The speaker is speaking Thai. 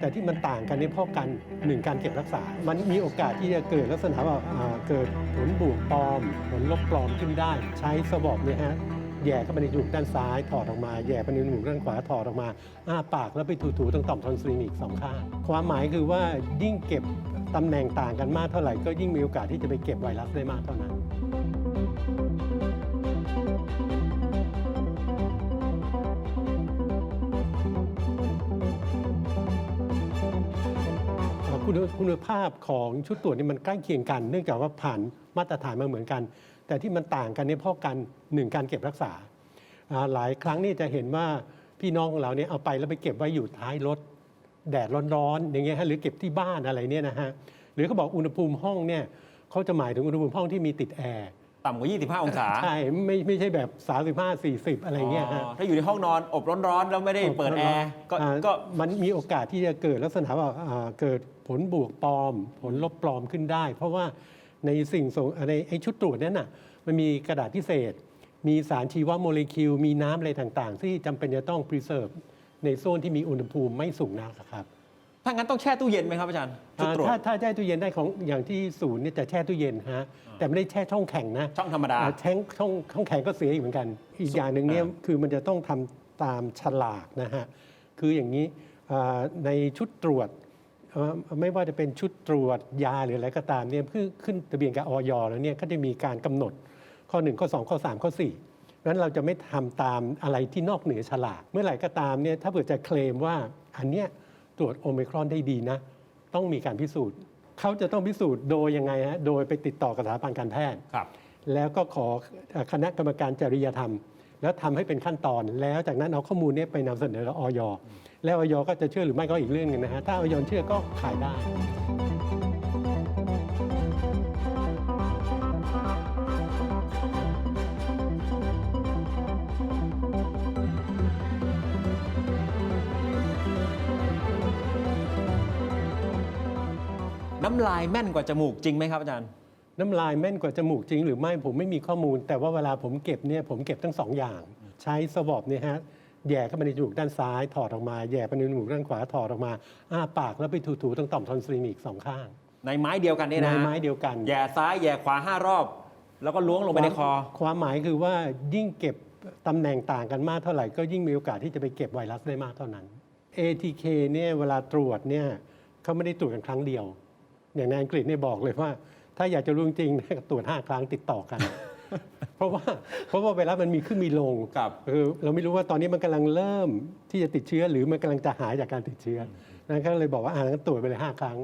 แต่ที่มันต่างกันนี่เพราะการหนึ่งการเก็บรักษา มันมีโอกาสที่จะเกิดลักษณะว่าเกิดผลบวกปลอม ผลลบปลอมขึ้นได้ ใช้สวอปเนี่ยฮะแย่เข้าไปในจมูกด้านซ้ายถอดออกมาแย่ไปในจมูกด้านขวาถอดออกมาอ้าปากแล้วไปถูๆตรงต่อมทอนซิลอีกสองข้างความหมายคือว่ายิ่งเก็บตำแหน่งต่างกันมากเท่าไหร่ ก็ยิ่งมีโอกาสที่จะไปเก็บไวรัสได้มากเท่านั้น คุณคุณภาพของชุดตรวจนี่มันใกล้เคียงกัน เนื่องจากว่าผ่านมาตรฐานมาเหมือนกัน แต่ที่มันต่างกันเนี่ยเพราะการหนึ่งการเก็บรักษา หลายครั้งนี่จะเห็นว่าพี่น้องของเราเนี่ยเอาไปแล้วไปเก็บไว้อยู่ท้ายรถแดดร้อนๆอย่างเงี้ยฮะหรือเก็บที่บ้านอะไรเนี่ยนะฮะหรือเขาบอกอุณหภูมิห้องเนี่ยเขาจะหมายถึงอุณหภูมิห้องที่มีติดแอร์ ต่ำกว่า 25 องศาใช่ไม่ไม่ใช่แบบ 35 40 อะไรเงี้ยฮะ อ๋อถ้าอยู่ในห้องนอนอบร้อนๆ แล้วไม่ได้เปิดแอร์ก็อ่าก็ มันมีโอกาสที่จะเกิดลักษณะว่าอ่าเกิดผลบวกปลอม ผลลบปลอมขึ้นได้ เพราะว่าในสิ่งส่งในไอชุดตรวจนั้นน่ะมันมีกระดาษพิเศษ มีสารชีวโมเลกุลมีน้ำอะไรต่างๆ ที่จำเป็นจะต้อง preserve ในโซนที่มีอุณหภูมิไม่สูงนักครับ ถ้างั้นต้องแช่ตู้เย็นไหมครับอาจารย์ชุดอ่าตรวจ ถ้าถ้าแช่ตู้เย็นได้ของอย่างที่ศูนย์เนี่ยจะแช่ตู้เย็นฮะแต่ไม่ได้แช่ช่องแข็งนะช่องธรรมดา อ่าแท้งช่องช่องแข็งก็เสียอีกเหมือนกัน อีกอย่างหนึ่งเนี่ยอ่าคือมันจะต้องทำตามฉลากนะฮะคืออย่างนี้อ่าในชุดตรวจเอ่อไม่ว่าจะเป็นชุดตรวจยาหรืออะไรก็ตามเนี่ยเพื่อขึ้นทะเบียนกับออยแล้วเนี่ยก็จะมีการกำหนดข้อ 1 ข้อ 2 ข้อ 3 ข้อ4เพราะฉะนั้นเราจะไม่ทำตามอะไรที่นอกเหนือฉลาก เมื่อไหร่ก็ตามเนี่ยถ้าเผื่อจะเคลมว่าอันเนี้ย ตรวจโอมิครอนได้ดีนะ ต้องมีการพิสูจน์ เขาจะต้องพิสูจน์โดยยังไงฮะโดยไปติดต่อกับสถาบันการแพทย์ ครับ แล้วก็ขอเอ่อคณะกรรมการจริยธรรม แล้วทำให้เป็นขั้นตอน แล้วจากนั้นเอาข้อมูลเนี้ไปนำเสนอกับออยแล้วออยก็จะเชื่อหรือไม่ก็อีกเรื่องหนึ่งนะฮะถ้าออยเชื่อก็ขายได้ น้ำลายแม่นกว่าจมูกจริงไหมครับอาจารย์ น้ำลายแม่นกว่าจมูกจริงหรือไม่ผมไม่มีข้อมูล แต่ว่าเวลาผมเก็บเนี่ยผมเก็บทั้งสองอย่าง ใช้สวอปเนี่ยฮะแย่เข้าไปในจมูกด้านซ้ายถอดออกมาแย่ไปในจมูกด้านขวาถอดออกมาอ้าปากแล้วไปถูๆตรงต่อมทอนซิลอีกสองข้างในไม้เดียวกันเนี่ยในนะไม้เดียวกัน แย่ซ้ายแย่ขวาห้ารอบ แล้วก็ล้วงลงไปในคอ ความหมายคือว่ายิ่งเก็บตำแหน่งต่างกันมากเท่าไหร่ก็ยิ่งมีโอกาสที่จะไปเก็บไวรัสได้มากเท่านั้น ATK เนี่ยเวลาตรวจเนี่ยเขาไม่ได้ตรวจกันครั้งเดียว อย่างในอังกฤษเนี่ยบอกเลยว่า ถ้าอยากจะรู้จริงๆเนี่ยตรวจ5ครั้งติดต่อกัน เพราะว่าเพราะว่าไวรัสมันมีขึ้นมีลงครับคือเราไม่รู้ว่าตอนนี้มันกำลังเริ่มที่จะติดเชื้อ หรือมันกำลังจะหายจากการติดเชื้อนั้นก็เลยบอกว่าอ่างั้นตรวจไปเลย5ครั้ง